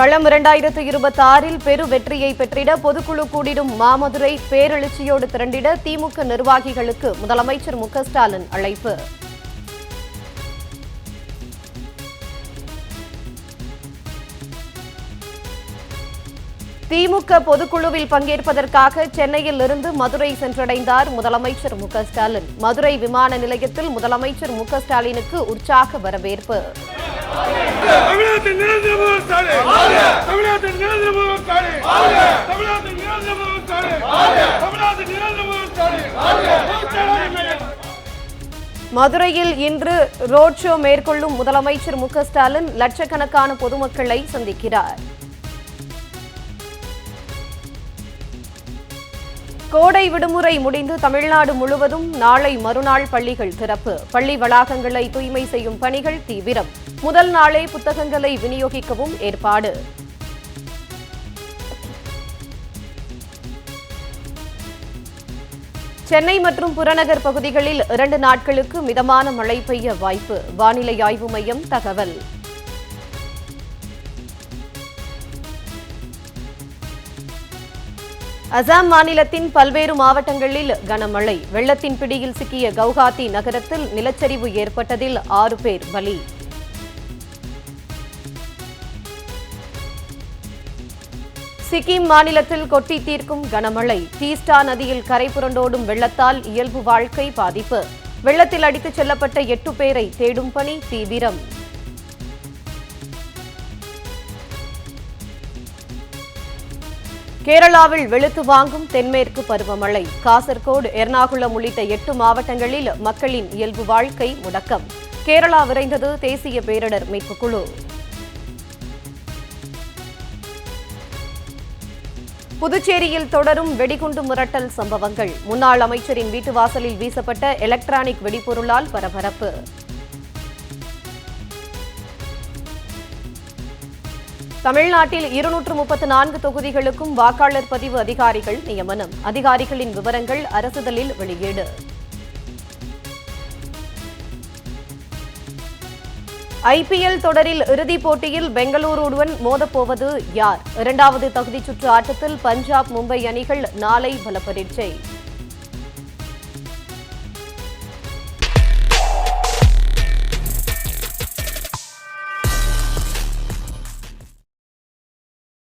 களம் இரண்டாயிரத்து இருபத்தி ஆறில் பெரு வெற்றியை பெற்றிட பொதுக்குழு கூடிடும் மாமதுரை பேரெழுச்சியோடு திரண்டிட திமுக நிர்வாகிகளுக்கு முதலமைச்சர் மு ஸ்டாலின் அழைப்பு. திமுக பொதுக்குழுவில் பங்கேற்பதற்காக சென்னையில் இருந்து மதுரை சென்றடைந்தார் முதலமைச்சர் மு ஸ்டாலின். மதுரை விமான நிலையத்தில் முதலமைச்சர் மு ஸ்டாலினுக்கு உற்சாக வரவேற்பு. மதுரையில் இன்று ரோட் ஷோ மேற்கொள்ளும் முதலமைச்சர் மு க ஸ்டாலின் லட்சக்கணக்கான பொதுமக்களை சந்திக்கிறார். கோடை விடுமுறை முடிந்து தமிழ்நாடு முழுவதும் நாளை மறுநாள் பள்ளிகள் திறப்பு. பள்ளி வளாகங்களை தூய்மை செய்யும் பணிகள் தீவிரம். முதல் நாளே புத்தகங்களை விநியோகிக்கவும் ஏற்பாடு. சென்னை மற்றும் புறநகர் பகுதிகளில் இரண்டு நாட்களுக்கு மிதமான மழை பெய்ய வாய்ப்பு. வானிலை ஆய்வு மையம் தகவல். அசாம் மாநிலத்தின் பல்வேறு மாவட்டங்களில் கனமழை. வெள்ளத்தின் பிடியில் சிக்கிய கவுஹாத்தி நகரத்தில் நிலச்சரிவு ஏற்பட்டதில் ஆறு பேர் பலி. சிக்கிம் மாநிலத்தில் கொட்டி தீர்க்கும் கனமழை. தீஸ்டா நதியில் கரை புரண்டோடும் வெள்ளத்தால் இயல்பு வாழ்க்கை பாதிப்பு. வெள்ளத்தில் அடித்துச் செல்லப்பட்ட எட்டு பேரை தேடும் பணி தீவிரம். கேரளாவில் வெளுத்து வாங்கும் தென்மேற்கு பருவமழை. காசர்கோடு எர்ணாகுளம் உள்ளிட்ட எட்டு மாவட்டங்களில் மக்களின் இயல்பு வாழ்க்கை முடக்கம். கேரளா விரைந்தது தேசிய பேரிடர் மீட்புக் குழு. புதுச்சேரியில் தொடரும் வெடிகுண்டு மிரட்டல் சம்பவங்கள். முன்னாள் அமைச்சரின் வீட்டு வாசலில் வீசப்பட்ட எலக்ட்ரானிக் வெடிபொருளால் பரபரப்பு. தமிழ்நாட்டில் இருநூற்று முப்பத்து நான்கு தொகுதிகளுக்கும் வாக்காளர் பதிவு அதிகாரிகள் நியமனம். அதிகாரிகளின் விவரங்கள் அரசுதலில் வெளியீடு. ஐபிஎல் தொடரில் இறுதிப் போட்டியில் பெங்களூருடன் மோதப்போவது யார்? இரண்டாவது தகுதிச் சுற்று ஆட்டத்தில் பஞ்சாப் மும்பை அணிகள் நாளை பலப்பரீட்சை.